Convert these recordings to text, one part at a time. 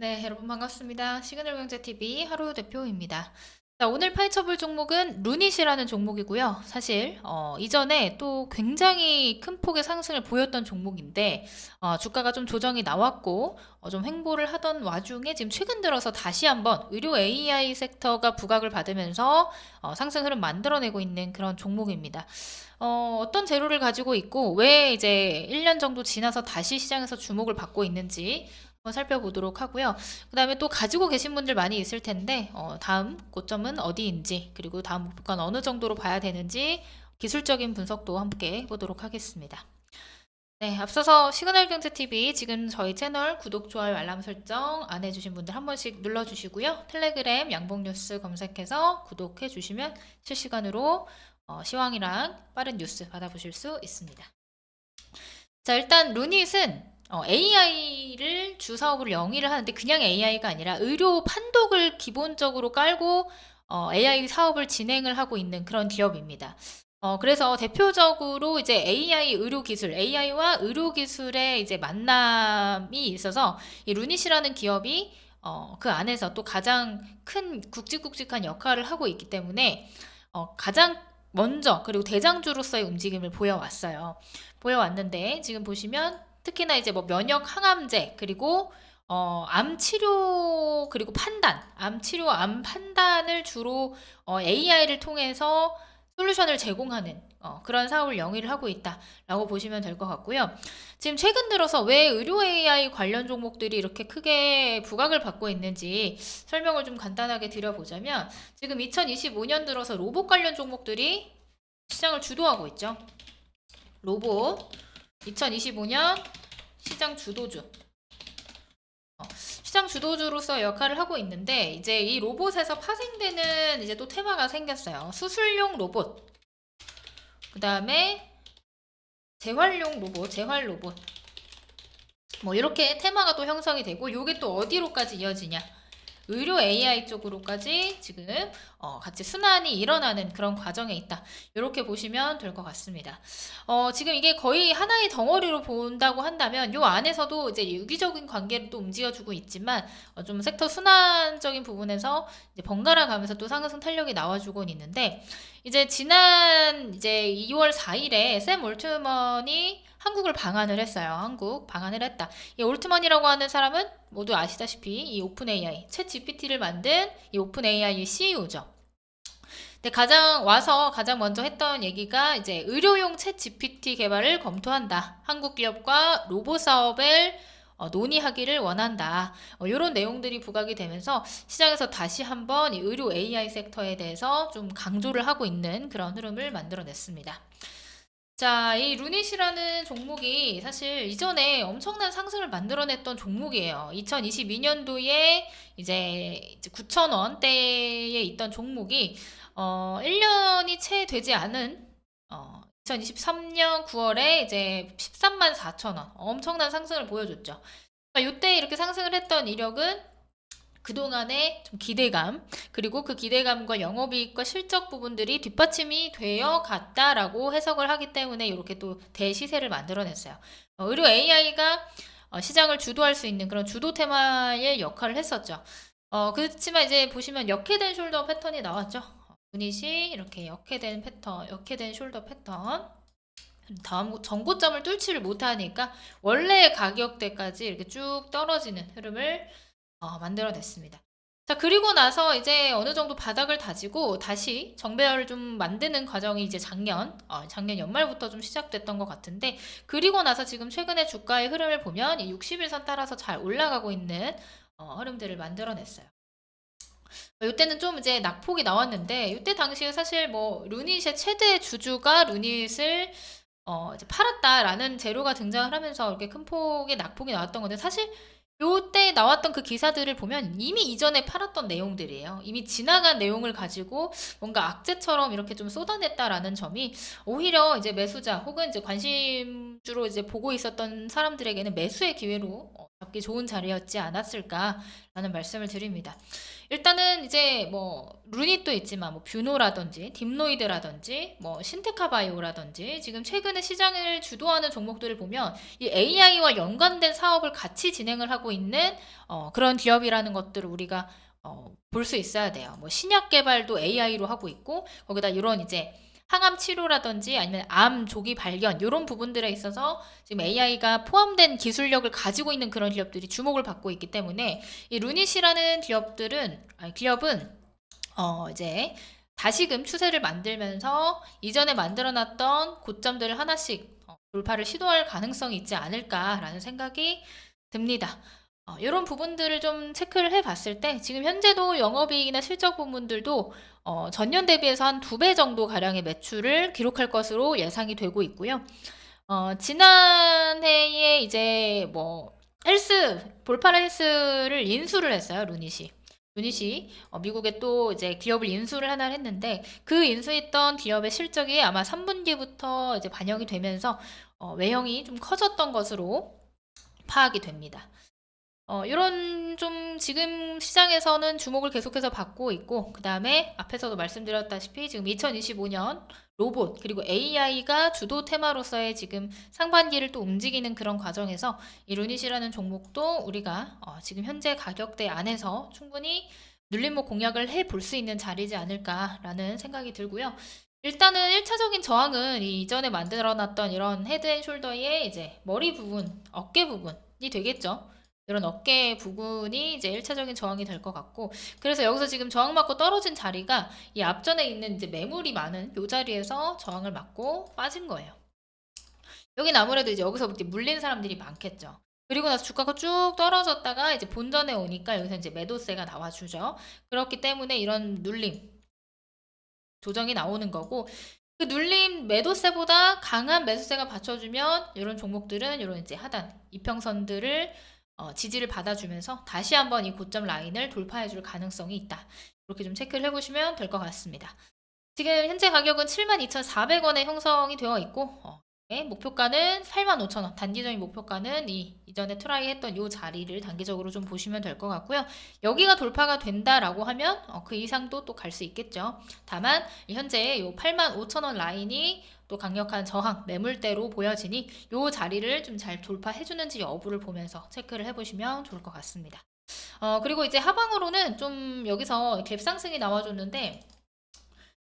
네, 여러분 반갑습니다. 시그널 경제 TV 하루 대표입니다. 자, 오늘 파헤쳐볼 종목은 루닛이라는 종목이고요. 사실 어, 이전에 또 굉장히 큰 폭의 상승을 보였던 종목인데 어, 주가가 좀 조정이 나왔고 어, 좀 횡보를 하던 와중에 지금 최근 들어서 다시 한번 의료 AI 섹터가 부각을 받으면서 어, 상승 흐름 만들어내고 있는 그런 종목입니다. 어, 어떤 재료를 가지고 있고 왜 이제 1년 정도 지나서 다시 시장에서 주목을 받고 있는지 살펴보도록 하고요. 그 다음에 또 가지고 계신 분들 많이 있을 텐데, 어, 다음 고점은 어디인지, 그리고 다음 목표가는 어느 정도로 봐야 되는지, 기술적인 분석도 함께 해보도록 하겠습니다. 네, 앞서서 시그널 경제 TV 지금 저희 채널 구독, 좋아요, 알람 설정 안 해주신 분들 한 번씩 눌러주시고요. 텔레그램 양봉 뉴스 검색해서 구독해 주시면 실시간으로 어, 시황이랑 빠른 뉴스 받아보실 수 있습니다. 자, 일단 루닛은 어, AI를 주 사업으로 영위를 하는데 그냥 AI가 아니라 의료 판독을 기본적으로 깔고 어, AI 사업을 진행을 하고 있는 그런 기업입니다. 어, 그래서 대표적으로 이제 AI 의료 기술, AI와 의료 기술의 이제 만남이 있어서 이 루닛이라는 기업이 어, 그 안에서 또 가장 큰 굵직굵직한 역할을 하고 있기 때문에 어, 가장 먼저 그리고 대장주로서의 움직임을 보여왔어요. 보여왔는데 지금 보시면 특히나 이제 뭐 면역 항암제 그리고 어, 암 치료 그리고 판단, 암 치료, 암 판단을 주로 어, AI를 통해서 솔루션을 제공하는 어, 그런 사업을 영위를 하고 있다라고 보시면 될 것 같고요. 지금 최근 들어서 왜 의료 AI 관련 종목들이 이렇게 크게 부각을 받고 있는지 설명을 좀 간단하게 드려보자면 지금 2025년 들어서 로봇 관련 종목들이 시장을 주도하고 있죠. 로봇 2025년 시장 주도주. 어, 시장 주도주로서 역할을 하고 있는데 이제 이 로봇에서 파생되는 이제 또 테마가 생겼어요. 수술용 로봇. 그 다음에 재활용 로봇, 재활 로봇. 뭐 이렇게 테마가 또 형성이 되고 요게 또 어디로까지 이어지냐? 의료 AI 쪽으로까지 지금 어, 같이 순환이 일어나는 그런 과정에 있다. 이렇게 보시면 될 것 같습니다. 어, 지금 이게 거의 하나의 덩어리로 본다고 한다면 요 안에서도 이제 유기적인 관계를 또 움직여주고 있지만 어, 좀 섹터 순환적인 부분에서 이제 번갈아 가면서 또 상승 탄력이 나와주고 있는데 이제 지난 이제 2월 4일에 샘 올트먼이 한국을 방한을 했어요. 한국 방한을 했다. 이 올트먼이라고 하는 사람은 모두 아시다시피 이 오픈 AI, 챗 GPT를 만든 이 오픈 AI의 CEO죠. 근데 가장 와서 가장 먼저 했던 얘기가 이제 의료용 챗 GPT 개발을 검토한다. 한국 기업과 로봇 사업을 어, 논의하기를 원한다. 어, 이런 내용들이 부각이 되면서 시장에서 다시 한번 이 의료 AI 섹터에 대해서 좀 강조를 하고 있는 그런 흐름을 만들어냈습니다. 자, 이 루닛이라는 종목이 사실 이전에 엄청난 상승을 만들어냈던 종목이에요. 2022년도에 이제 9,000원대에 있던 종목이 어, 1년이 채 되지 않은 어, 2023년 9월에 이제 13만 4천 원 엄청난 상승을 보여줬죠. 그러니까 이때 이렇게 상승을 했던 이력은 그동안의 좀 기대감, 그리고 그 기대감과 영업이익과 실적 부분들이 뒷받침이 되어 갔다라고 해석을 하기 때문에 이렇게 또 대시세를 만들어냈어요. 어, 의료 AI가 어, 시장을 주도할 수 있는 그런 주도 테마의 역할을 했었죠. 어, 그렇지만 이제 보시면 역해된 숄더 패턴이 나왔죠. 유닛이 이렇게 역해된 패턴, 역해된 숄더 패턴. 다음 전고점을 뚫지를 못하니까 원래 가격대까지 이렇게 쭉 떨어지는 흐름을 어, 만들어냈습니다. 자, 그리고 나서 이제 어느 정도 바닥을 다지고 다시 정배열을 좀 만드는 과정이 이제 작년, 어, 작년 연말부터 좀 시작됐던 것 같은데, 그리고 나서 지금 최근에 주가의 흐름을 보면 이 60일선 따라서 잘 올라가고 있는 어, 흐름들을 만들어냈어요. 이때는 좀 이제 낙폭이 나왔는데, 이때 당시에 사실 뭐 루닛의 최대 주주가 루닛을 어, 이제 팔았다라는 재료가 등장을 하면서 이렇게 큰 폭의 낙폭이 나왔던 건데, 사실 요때 나왔던 그 기사들을 보면 이미 이전에 팔았던 내용들이에요. 이미 지나간 내용을 가지고 뭔가 악재처럼 이렇게 좀 쏟아냈다라는 점이 오히려 이제 매수자 혹은 이제 관심주로 이제 보고 있었던 사람들에게는 매수의 기회로 어, 잡기 좋은 자리였지 않았을까라는 말씀을 드립니다. 일단은 이제 뭐 루닛도 있지만 뭐 뷰노라든지 딥노이드라든지 뭐 신테카바이오라든지 지금 최근에 시장을 주도하는 종목들을 보면 이 AI와 연관된 사업을 같이 진행을 하고 있는 어, 그런 기업이라는 것들을 우리가 어, 볼 수 있어야 돼요. 뭐 신약 개발도 AI로 하고 있고 거기다 이런 이제 항암 치료라든지 아니면 암 조기 발견 이런 부분들에 있어서 지금 AI가 포함된 기술력을 가지고 있는 그런 기업들이 주목을 받고 있기 때문에 이 루닛이라는 기업들은 아니 기업은 어 이제 다시금 추세를 만들면서 이전에 만들어놨던 고점들을 하나씩 어, 돌파를 시도할 가능성이 있지 않을까라는 생각이 듭니다. 어, 이런 부분들을 좀 체크를 해봤을 때 지금 현재도 영업이익이나 실적 부분들도 어, 전년 대비해서 한 두 배 정도 가량의 매출을 기록할 것으로 예상이 되고 있고요. 어, 지난해에 이제 뭐 헬스 볼파라 헬스를 인수를 했어요 루닛이. 루닛이 어, 미국에 또 이제 기업을 인수를 하나 했는데 그 인수했던 기업의 실적이 아마 3분기부터 이제 반영이 되면서 어, 외형이 좀 커졌던 것으로 파악이 됩니다. 어, 이런 좀 지금 시장에서는 주목을 계속해서 받고 있고 그 다음에 앞에서도 말씀드렸다시피 지금 2025년 로봇 그리고 AI가 주도 테마로서의 지금 상반기를 또 움직이는 그런 과정에서 이 루닛이라는 종목도 우리가 어, 지금 현재 가격대 안에서 충분히 눌림목 공략을 해볼 수 있는 자리지 않을까라는 생각이 들고요. 일단은 1차적인 저항은 이 이전에 만들어놨던 이런 헤드앤 숄더의 이제 머리 부분, 어깨 부분이 되겠죠. 이런 어깨 부분이 이제 1차적인 저항이 될 것 같고 그래서 여기서 지금 저항 맞고 떨어진 자리가 이 앞전에 있는 이제 매물이 많은 이 자리에서 저항을 맞고 빠진 거예요. 여긴 아무래도 이제 여기서 이렇게 물린 사람들이 많겠죠. 그리고 나서 주가가 쭉 떨어졌다가 이제 본전에 오니까 여기서 이제 매도세가 나와주죠. 그렇기 때문에 이런 눌림 조정이 나오는 거고 그 눌림 매도세보다 강한 매수세가 받쳐주면 이런 종목들은 이런 이제 하단 이평선들을 어, 지지를 받아주면서 다시 한번 이 고점 라인을 돌파해줄 가능성이 있다. 이렇게 좀 체크를 해보시면 될 것 같습니다. 지금 현재 가격은 72,400원에 형성이 되어 있고 어, 네, 목표가는 85,000원. 단기적인 목표가는 이 이전에 트라이 했던 이 자리를 단기적으로 좀 보시면 될 것 같고요. 여기가 돌파가 된다라고 하면 어, 그 이상도 또 갈 수 있겠죠. 다만 현재 이 85,000원 라인이 또 강력한 저항 매물대로 보여지니 이 자리를 좀 잘 돌파해 주는지 여부를 보면서 체크를 해보시면 좋을 것 같습니다. 어, 그리고 이제 하방으로는 좀 여기서 갭 상승이 나와줬는데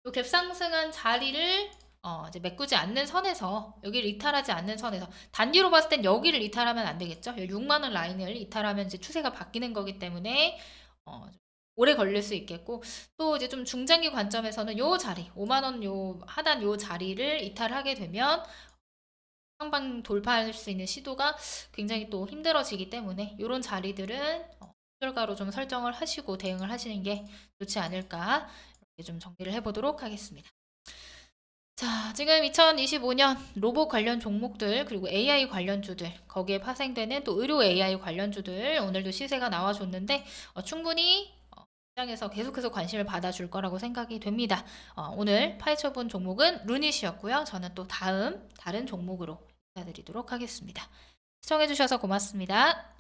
이 갭 상승한 자리를 어, 이제 메꾸지 않는 선에서 여기를 이탈하지 않는 선에서 단기로 봤을 땐 여기를 이탈하면 안 되겠죠. 6만 원 라인을 이탈하면 이제 추세가 바뀌는 거기 때문에 어, 오래 걸릴 수 있겠고 또 이제 좀 중장기 관점에서는 요 자리 5만 원 요 하단 요 자리를 이탈하게 되면 상방 돌파할 수 있는 시도가 굉장히 또 힘들어지기 때문에 이런 자리들은 어, 결과로 좀 설정을 하시고 대응을 하시는 게 좋지 않을까 이렇게 좀 정리를 해보도록 하겠습니다. 자, 지금 2025년 로봇 관련 종목들 그리고 AI 관련주들 거기에 파생되는 또 의료 AI 관련주들 오늘도 시세가 나와줬는데 어, 충분히 어, 시장에서 계속해서 관심을 받아줄 거라고 생각이 됩니다. 어, 오늘 파헤쳐본 종목은 루닛이었고요. 저는 또 다음 다른 종목으로 인사드리도록 하겠습니다. 시청해주셔서 고맙습니다.